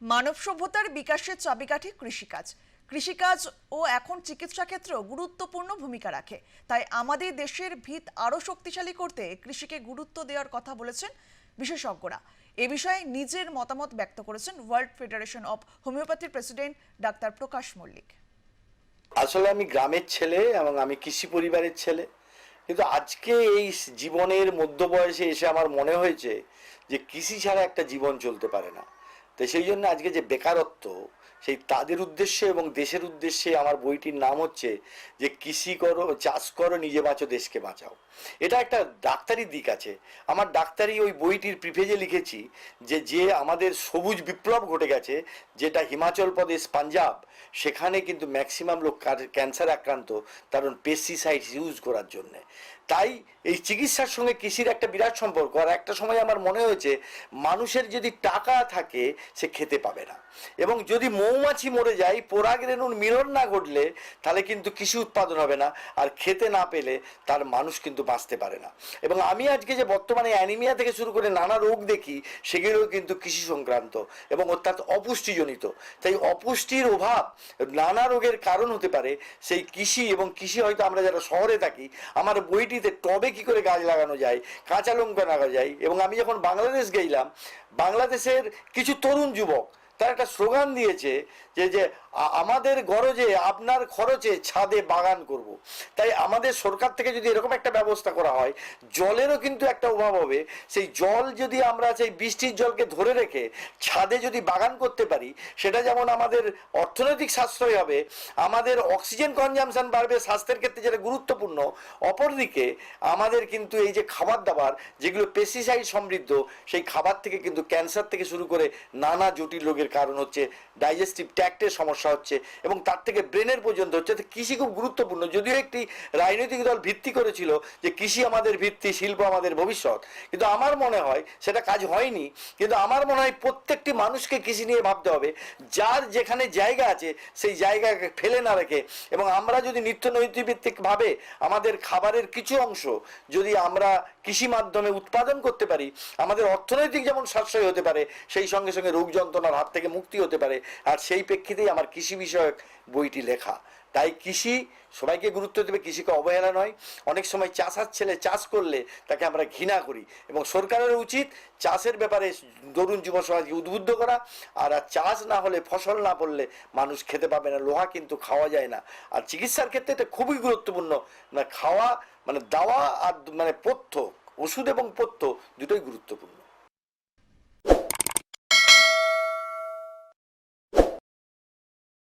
মানব সভ্যতার বিকাশের চাবিকাঠি কৃষিকাজ। কৃষিকাজ ও এখন চিকিৎসা ক্ষেত্রেও গুরুত্বপূর্ণ ভূমিকা রাখে। তাই আমাদের দেশের ভিত আরও শক্তিশালী করতে কৃষিকে গুরুত্ব দেওয়ার কথা বলেছেন বিশেষজ্ঞরা। এ বিষয়ে নিজের মতামত ব্যক্ত করেছেন ওয়ার্ল্ড ফেডারেশন অব হোমিওপ্যাথির প্রেসিডেন্ট ডাক্তার প্রকাশ মল্লিক। আসলে আমি গ্রামের ছেলে এবং আমি কৃষি পরিবারের ছেলে। কিন্তু আজকে এই জীবনের মধ্য বয়সে এসে আমার মনে হয়েছে যে কৃষি ছাড়া একটা জীবন চলতে পারে না। তো সেই জন্য আজকে যে বেকারত্ব সেই তাদের উদ্দেশ্যে এবং দেশের উদ্দেশ্যে আমার বইটির নাম হচ্ছে যে কৃষি করো, চাষ করো, নিজে বাঁচো, দেশকে বাঁচাও। এটা একটা ডাক্তারি দিক আছে। আমার ডাক্তারি ওই বইটির প্রিফেজে লিখেছি যে যে আমাদের সবুজ বিপ্লব ঘটে গেছে, যেটা হিমাচল প্রদেশ, পাঞ্জাব, সেখানে কিন্তু ম্যাক্সিমাম লোক ক্যান্সার আক্রান্ত, কারণ পেস্টিসাইড ইউজ করার জন্য। তাই এই চিকিৎসার সঙ্গে কৃষির একটা বিরাট সম্পর্ক। আর একটা সময় আমার মনে হয়েছে, মানুষের যদি টাকা থাকে, সে খেতে পাবে না। এবং যদি মৌমাছি মরে যায় পরাগ রেণুর মিলন না ঘটলে তাহলে কিন্তু কৃষি উৎপাদন হবে না আর খেতে না পেলে তার মানুষ কিন্তু বাঁচতে পারে না। এবং আমি আজকে যে বর্তমানে অ্যানিমিয়া থেকে শুরু করে নানা রোগ দেখি, সেগুলোও কিন্তু কৃষি সংক্রান্ত এবং অর্থাৎ অপুষ্টিজনিত। তাই অপুষ্টির অভাব নানা রোগের কারণ হতে পারে, সেই কৃষি এবং কৃষি হয়তো আমরা যারা শহরে থাকি, আমার বইটিতে টবে কি করে গাছ লাগানো যায়, কাঁচা লঙ্কা লাগানো যায় এবং আমি যখন বাংলাদেশ গেলাম বাংলাদেশের কিছু তরুণ যুবক তারা একটা স্লোগান দিয়েছে যে যে আমাদের গরজে, আপনার খরচে ছাদে বাগান করব। তাই আমাদের সরকার থেকে যদি এরকম একটা ব্যবস্থা করা হয়, জলেরও কিন্তু একটা অভাব হবে সেই জল যদি আমরা সেই বৃষ্টির জলকে ধরে রেখে ছাদে যদি বাগান করতে পারি, সেটা যেমন আমাদের অর্থনৈতিক সাশ্রয় হবে, আমাদের অক্সিজেন কনজামশন বাড়বে স্বাস্থ্যের ক্ষেত্রে যেটা গুরুত্বপূর্ণ অপরদিকে আমাদের কিন্তু এই যে খাবার দাবার, যেগুলো পেস্টিসাইড সমৃদ্ধ, সেই খাবার থেকে কিন্তু ক্যান্সার থেকে শুরু করে নানা জটিল রোগের কারণ হচ্ছে ডাইজেস্টিভ ট্র্যাক্টের সমস্যা হচ্ছে এবং তার থেকে ব্রেনের পর্যন্ত হচ্ছে কৃষি খুব গুরুত্বপূর্ণ। যদিও একটি রাজনৈতিক দল ভিত্তি করেছিল যে কৃষি আমাদের ভিত্তি, শিল্প আমাদের ভবিষ্যৎ, কিন্তু আমার মনে হয় সেটা কাজ হয়নি, কিন্তু আমার মনে হয় প্রত্যেকটি মানুষকে কৃষি নিয়ে ভাবতে হবে। যার যেখানে জায়গা আছে সেই জায়গাকে ফেলে না রেখে এবং আমরা যদি নিত্য নৈতিকভাবে আমাদের খাবারের কিছু অংশ যদি আমরা কৃষি মাধ্যমে উৎপাদন করতে পারি, আমাদের অর্থনৈতিক যেমন সাশ্রয় হতে পারে, সেই সঙ্গে সঙ্গে রোগ যন্ত্রণার হাত মুক্তি হতে পারে। আর সেই প্রেক্ষিতেই আমার কৃষি বিষয়ক বইটি লেখা। তাই কৃষি সবাইকে গুরুত্ব দেবে, কৃষিকে অবহেলা নয়। অনেক সময় চাষার ছেলে চাষ করলে তাকে আমরা ঘৃণা করি এবং সরকারের উচিত চাষের ব্যাপারে তরুণ যুব সমাজকে উদ্বুদ্ধ করা। আর আর চাষ না হলে, ফসল না পড়লে মানুষ খেতে পাবে না, লোহা কিন্তু খাওয়া যায় না। আর চিকিৎসার ক্ষেত্রে এটা খুবই গুরুত্বপূর্ণ। মানে খাওয়া মানে দাওয়া আর মানে পথ্য, ওষুধ এবং পথ্য দুটোই গুরুত্বপূর্ণ।